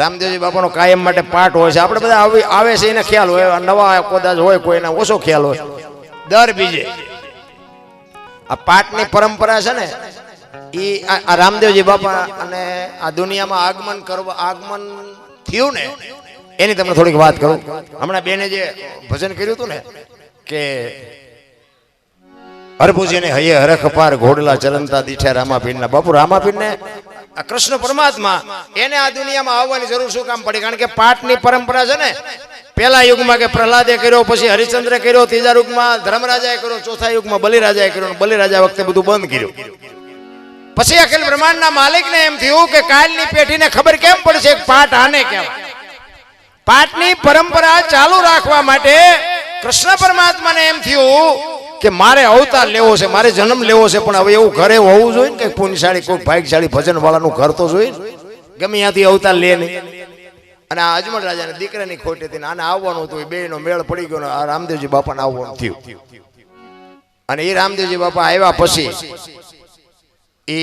રામદેવજી બાપાનો કાયમ માટે પાઠ હોય છે. આપણે બધા આવે છે એને ખ્યાલ હોય. નવા કદાચ હોય કોઈને, ઓછો ખ્યાલ હોય. દર બીજે. આ પાઠની પરંપરા છે ને એ આ રામદેવજી બાપા અને આ દુનિયામાં આગમન કરવા આગમન થયું ને, એની તમને થોડીક વાત કરું. હમણાં બેને જે ભજન કર્યું હતું ને, કે હરભુજીને હૈયે હરખ પાર ઘોડલા ચરંતા દીઠે રામાપીરના બાપુ રામાપીરને આ કૃષ્ણ પરમાત્મા, એને આ દુનિયામાં આવવાની જરૂર શું કામ પડી? કારણ કે પાઠની પરંપરા છે ને પેલા યુગમાં કે પ્રહલાદે કર્યો, પછી હરિચંદ્ર કર્યો, ત્રીજા યુગમાં ધર્મરાજાએ કર્યો, ચોથા યુગમાં બલિરાજાએ કર્યો બલિરાજા વખતે બધું બંધ કર્યું. પછી અખિલ બ્રહ્માંડના માલિકને એમ થયું કે કાલની પેઢીને ખબર કેમ પડશે પાઠ આને કહેવાય? પાઠની પરંપરા ચાલુ રાખવા માટે કૃષ્ણ પરમાત્માને એમ થયું કે મારે અવતાર લેવો છે, મારે જન્મ લેવો છે, પણ હવે એવું ઘરે હોવું જોઈએ ને કે પુણ્યશાળી, કોઈ ભાગ્યશાળી ભજન વાળાનું ઘર તો જોઈએ ગમે ત્યાંથી અવતાર લે નહીં. અને આ અજમલ રાજાને દીકરાની ખોટી હતી આને આવવાનું હતું બે નો મેળ પડી ગયો આ રામદેવજી બાપાને આવવાનું થયું. અને એ રામદેવજી બાપા આવ્યા પછી એ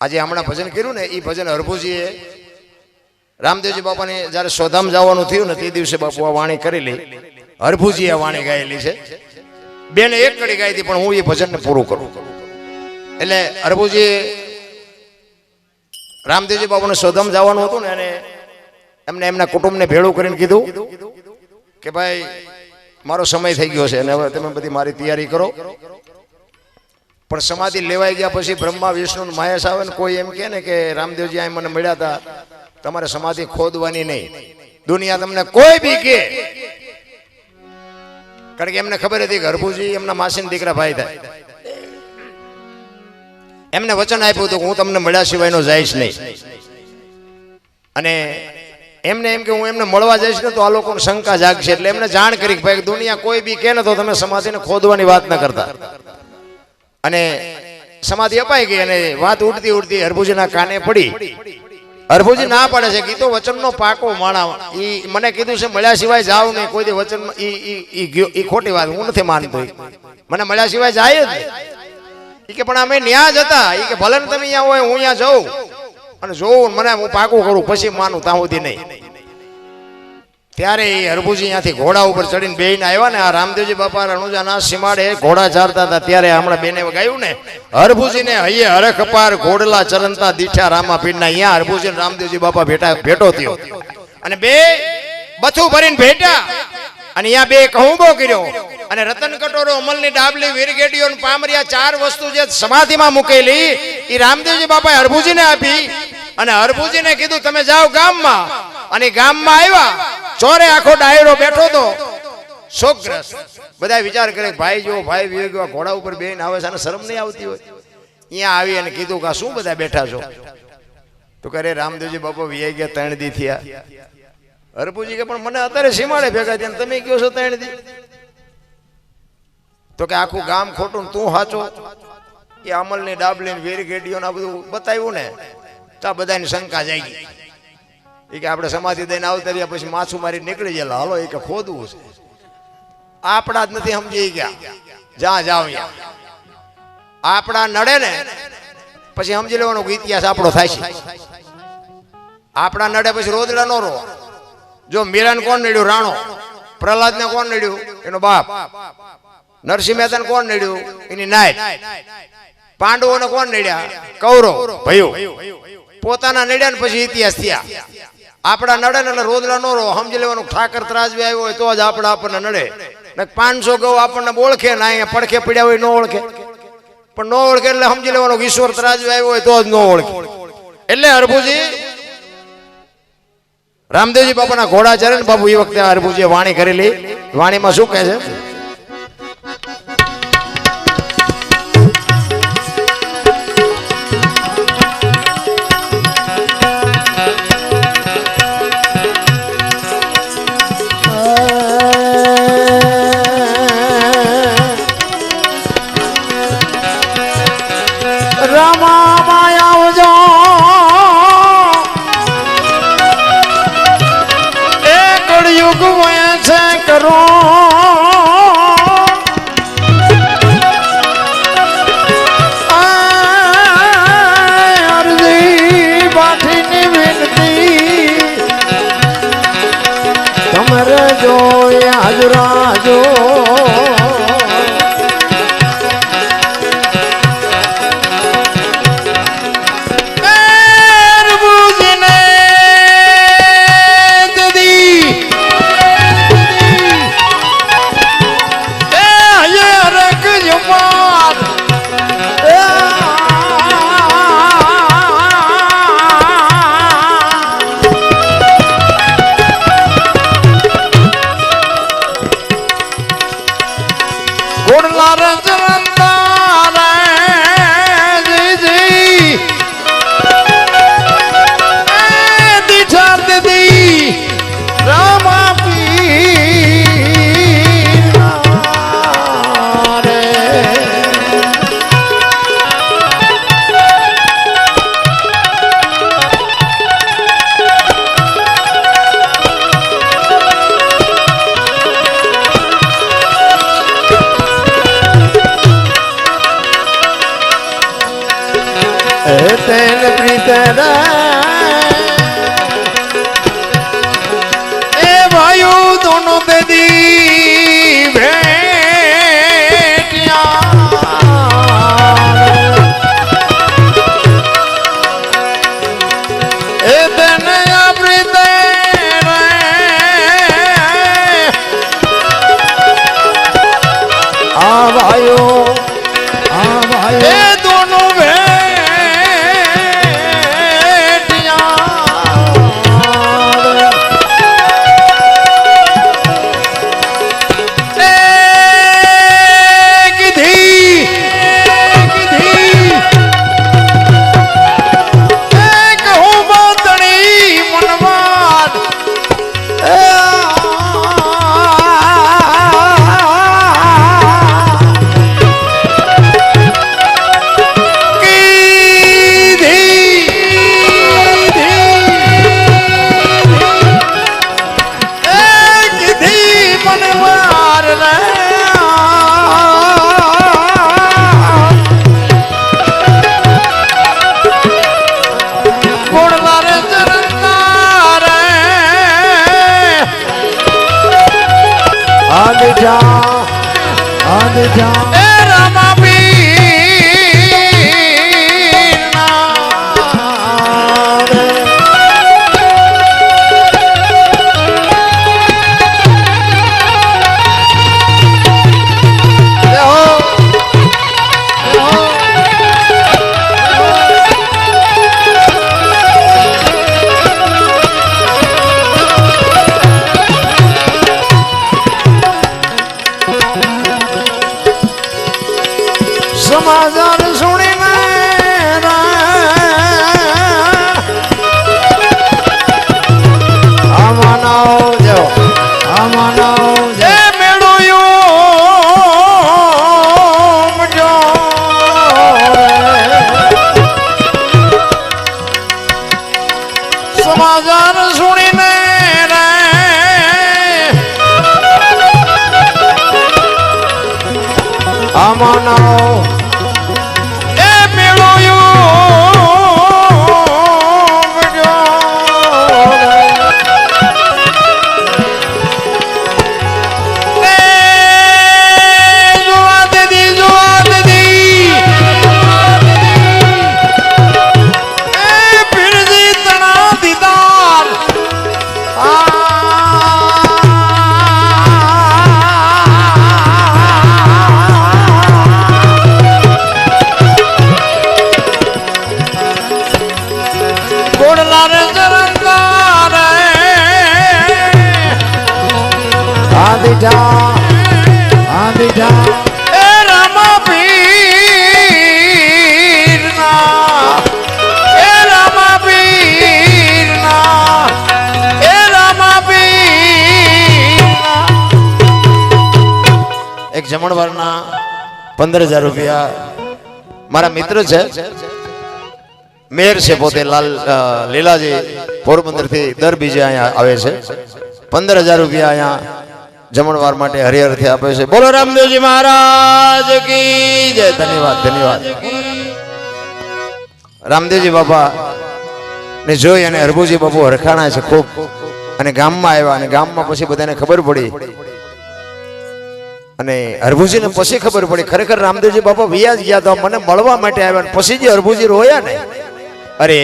આજે હમણાં ભજન કર્યું ને, એ ભજન હરભુજીએ રામદેવજી બાપાને જ્યારે સોધામ જવાનું થયું ને, તે દિવસે બાપુ આ વાણી કરેલી. હરભુજીએ વાણી ગાયેલી છે. બેને એક કડી ગાઈ હતી, પણ હું એ ભજનને પૂરું કરું. એટલે અરબુજી રામદેવજી બાપુને સોધમ જવાનું હતું ને અને એમને એમના કુટુંબને ભેળું કરીને કીધું કે ભાઈ, મારો સમય થઈ ગયો છે અને હવે તમે બધી મારી તૈયારી કરો. પણ સમાધિ લેવાઈ ગયા પછી બ્રહ્મા, વિષ્ણુ મહેશ આવે ને કોઈ એમ કહે ને કે રામદેવજી અહીં મને મળ્યા હતા તમારે સમાધિ ખોદવાની નહીં. દુનિયા તમને કોઈ બી કે કારણ કે એમને ખબર હતી કે હરભુજી એમના માસીના દીકરા ભાઈ થાય. એમને વચન આપ્યું હતું હું તમને મળ્યા સિવાયનો જઈશ નહીં. અને એમને એમ કે હું એમને મળવા જઈશ ને તો આ લોકોને શંકા જાગશે. એટલે એમને જાણ કરી કે ભાઈ દુનિયા કોઈ બી કે ને તો તમે સમાધિને ખોદવાની વાત ન કરતા. અને સમાધિ અપાઈ ગઈ અને વાત ઉડતી ઉડતી હરભુજીના કાને પડી. હરભુજી ના પાડે છે કીધું વચનનો પાકો માણા, ઈ મને કીધું છે, મળ્યા સિવાય જાવ નહીં, કોઈ દી વચન, ઈ ખોટી વાત, હું નથી માનતો મને મળ્યા સિવાય જાય જ. ઈ કે, પણ અમે ન્યા જ હતા. ઈ કે, ભલે તમે અહીંયા હોય, હું અહીંયા જઉં. અને જોઉં મને, હું પાકું કરું, પછી માનું, ત્યાં સુધી નહીં. ત્યારે એ હરભુજી ત્યાંથી ઘોડા ઉપર ચડીને બેહીને આવ્યા ને, આ રામદેવજી બાપા રણુજાના સીમાડે ઘોડા ચારતા હતા. ત્યારે હમણાં બેને ગાયું ને, હરભુજીને હૈયે હરખ પાર ઘોડલા ચરણતા દીઠા રામા પીડના અહીંયા હરભુજી રામદેવજી બાપા ભેટા ભેટો થયો. અને બે બથું ભરીને ભેટ્યા. અને અહીંયા બે કહુંબો કર્યો. અને રતન કટોરો અમલની ડાબલી વીરગેડીઓ પામરિયા ચાર વસ્તુ જે સમાધિમાં મૂકેલી એ રામદેવજી બાપાએ હરભુજીને આપી. અને હરભુજીને કીધું, તમે જાઓ ગામમાં. અને ગામમાં આવ્યા. ચોરે આખો ડાયરો બેઠો તો શોકગ્રસ્ત બધા વિચાર કરે, ભાઈ જો, ભાઈ વિવેક ઘોડા ઉપર બેન આવે છે અને શરમ નહીં આવતી હોય. અહીંયા આવી અને કીધું કે શું બધા બેઠા છો? તો કરે રામદેવજી બાપા વિયા ગયા ત્રણ દી થયા. હરપુજી કે પણ મને અત્યારે સીમાડે ભેગા થયા તમે કયો છો ત્રણ દી. તો કે આખું ગામ ખોટું તું સાચો એ અમલની ડાબલી વીર ગેડીઓ આ બધું બતાવ્યું ને, તો આ બધાની શંકા જાય ગઈ એ કે આપણે સમાધિ દઈને આવતા રહ્યા પછી માછું મારી નીકળી ગયેલા. હાલો, એ કે ખોદવું છે. આપણા જ નથી સમજી ગયા. જ્યાં જાવ આપણા નડે ને, પછી સમજી લેવાનો ઇતિહાસ આપણો થાય છે. આપણા નડે પછી રોદડા નો રો જો મીરાને કોણ નડ્યું? રાણો. પ્રહલાદને કોણ નડ્યું? એનો બાપ. નરસિંહ મહેતાને કોણ નડ્યું? એની નાય પાંડવોને કોણ નડ્યા? કૌરવ. ભયો. પોતાના નડ્યા ને પછી ઇતિહાસ થયા. આપણા નડે ને એટલે રોદલા નો રો સમજી લેવાનું, ઠાકર ત્રાજવી આવ્યો હોય તો જ આપણે આપણને નડે. ને પાંચસો ગૌ આપણને ઓળખે ને અહીંયા પડખે પડ્યા હોય ન ઓળખે. પણ ન ઓળખે એટલે સમજી લેવાનું, ઈશ્વર ત્રાજવી આવ્યો હોય તો જ ન ઓળખે. એટલે હરભુજી રામદેવજી બાપાના ઘોડા ચરે ને બાપુ એ વખતે હરભુજીએ વાણી કરેલી, વાણીમાં શું કહે છે? એ એ પ્રીત પ્રીતરા જમણવારના પંદર હજાર રૂપિયા મારા મિત્ર છે. મેયર છે પોતે લાલ લીલાજી પોરબંદરથી દર બીજે અહીંયા આવે છે. પંદર હજાર રૂપિયા અહીંયા જમણવાર માટે હરિહરથી આપે છે. બોલો રામદેવજી મહારાજ કી જય. ધન્યવાદ ધન્યવાદ. રામદેવજી બાપા ને જોઈ અને હરભુજી બાપુ હરખાણા છે ખૂબ. અને ગામમાં આવ્યા અને ગામમાં પછી બધાને ખબર પડી અને હરભુજીને પછી ખબર પડી ખરેખર રામદેવજી બાપા વ્યાજ ગયા તો મને મળવા માટે આવ્યા પછી જે હરભુજી રોયા ને અરે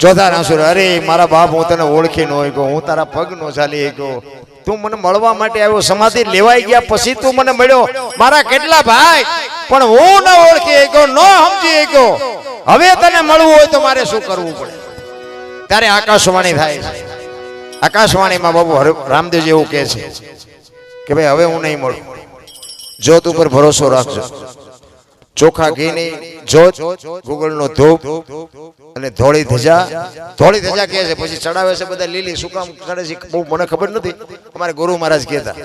ચોથા રાસુર અરે મારા બાપ હું તને ઓળખી ન હોય હું તારા પગ નો ચાલી ગયો તું મને મળવા માટે આવ્યો સમાધિ લેવાઈ ગયા પછી તું મને મળ્યો. મારા કેટલા ભાઈ પણ હું ન ઓળખી ગયો ન સમજી ગયો હવે તને મળવું હોય તો મારે શું કરવું પડે? ત્યારે આકાશવાણી થાય છે. આકાશવાણીમાં બાબુ રામદેવજી એવું કહે છે. કે ભાઈ, હવે હું નહીં મળું. જોત ઉપર ભરોસો રાખજો. ચોખા ઘીની જ્યોત ગુગળનો ધૂપ અને ધોળી ધજા. ધોળી ધજા કહે છે, પછી ચડાવે છે બધા લીલી શું કામ ચડે છે, બહુ મને ખબર નથી. અમારે ગુરુ મહારાજ કહેતા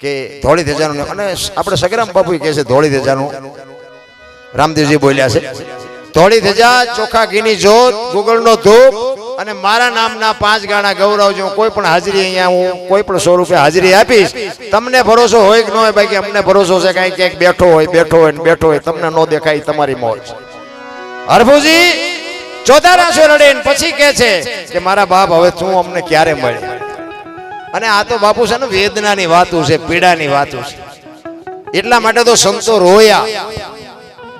કે ધોળી ધજાનું અને આપણે સગરામ બાપુ કહે છે, ધોળી ધજાનું. રામદેવજી બોલ્યા છે, ધોળી ધજા, ચોખા ઘીની જોત ગુગળનો ધૂપ અને મારા નામના પાંચ ગાણા ગૌરવજો કોઈ પણ હાજરી અહીંયા હું કોઈ પણ સો રૂપિયા હાજરી આપીશ, તમને ભરોસો હોય કે ન હોય બાકી અમને ભરોસો છે કાંઈ ક્યાંક બેઠો હોય બેઠો હોય બેઠો હોય, તમને ન દેખાય તમારી મોજ. હરભુજી, ચોધારા સો રડે પછી કે છે કે મારા બાપ હવે તું અમને ક્યારે મળે? અને આ તો બાપુ છે ને વેદનાની વાતું છે, પીડાની વાતું છે. એટલા માટે તો સંતો રોયા.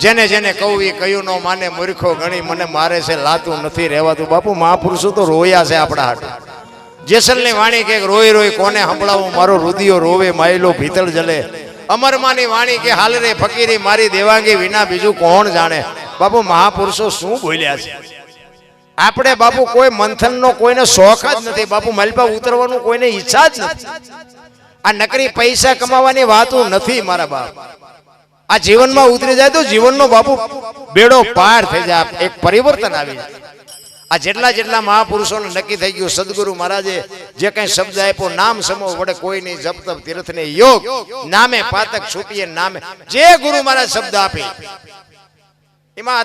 જેને જેને કહું એ કયું ન માને મૂર્ખો ગણી, મને મારે છે, લાતું નથી રહેવાતું. બાપુ, મહાપુરુષો તો રોયા છે આપણા હાટુ. જેસલની વાણી કે રોઈ રોઈ કોને સંભળાવું? મારો રુદિયો રોવે, માયલો ભીતળ જલે. અમરમાની વાણી કે, હાલ રે ફકીરી, મારી દેવાંગી વિના બીજું કોણ જાણે? બાપુ, મહાપુરુષો શું બોલ્યા છે? આપણે બાપુ, કોઈ મંથનનો કોઈને શોખ જ નથી. બાપુ મલપા ઉતરવાનું કોઈને ઈચ્છા જ નથી. આ નકરી પૈસા કમાવાની વાતો નથી મારા બાપ. આ જીવનમાં ઉતરી જાય તો જીવનનો બાપુ બેડો પાર થઈ જાય. એક પરિવર્તન આવી જાય. આ જેટલા જેટલા મહાપુરુષોને નક્કી થઈ ગયું, સદગુરુ મહારાજે જે કઈ શબ્દ આપ્યો, નામ સમો વડે કોઈ નહીં જપ તપ તીર્થ ને યોગ, નામે પાતક છૂટીએ, નામે જે ગુરુ મહારાજ શબ્દ આપે, એમાં